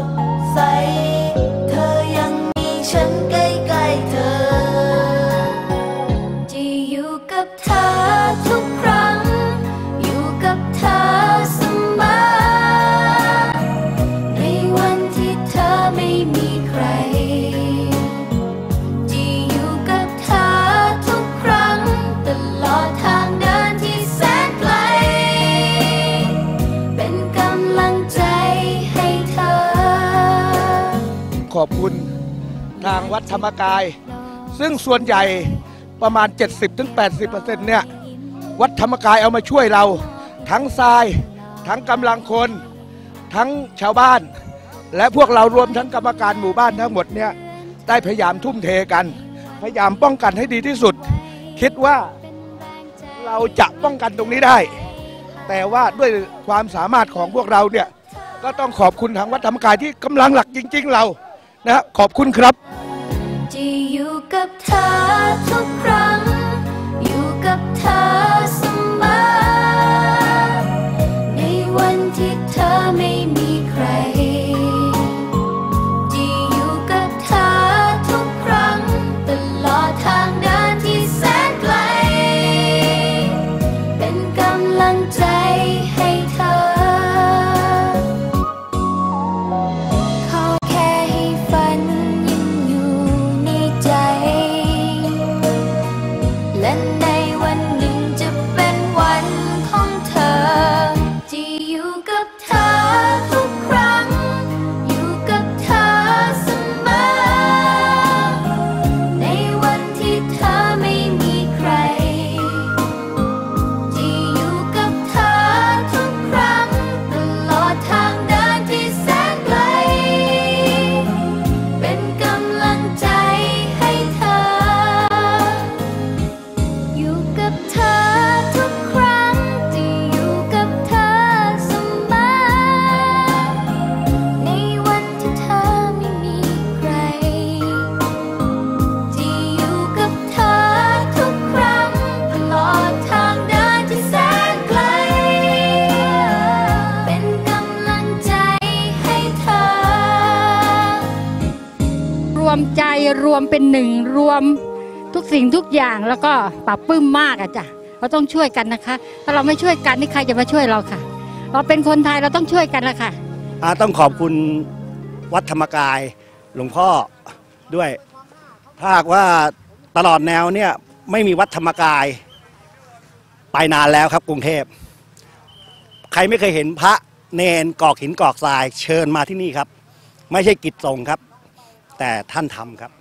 ก ขอบคุณทางวัดธรรมกาย ซึ่งส่วนใหญ่ประมาณ 70-80%เนี่ยวัดธรรมกายเอามาช่วยเรา ทั้งทราย ทั้งกำลังคน ทั้งชาวบ้าน และพวกเรารวมทั้งกรรมการหมู่บ้านทั้งหมดเนี่ยได้พยายามทุ่มเทกัน พยายามป้องกันให้ดีที่สุด คิดว่าเราจะป้องกันตรงนี้ได้ แต่ว่าด้วยความสามารถของพวกเราเนี่ยก็ต้องขอบคุณทางวัดธรรมกายที่กำลังหลักจริง ๆ เรา นะฮะขอบคุณครับจะอยู่กับเธอทุกครั้ง อยู่กับเธอ แมใจรวมเป็นหนึ่งรวมทุกสิ่งทุกอย่างแล้วก็ปรับปลื้มมากอะจ้ะเราต้องช่วยกันนะคะ ถ้าเราไม่ช่วยกันนี่ใครจะมาช่วยเราค่ะ เราเป็นคนไทยเราต้องช่วยกันละค่ะอ่าต้องขอบคุณวัดธรรมกายหลวงพ่อด้วยถ้าหากว่าตลอดแนวเนี่ยไม่มีวัดธรรมกาย ไปนานแล้วครับกรุงเทพ ใครไม่เคยเห็นพระเนนกอกหินกอกทราย เชิญมาที่นี่ครับ ไม่ใช่กิจทรงครับ แต่ท่านทำครับ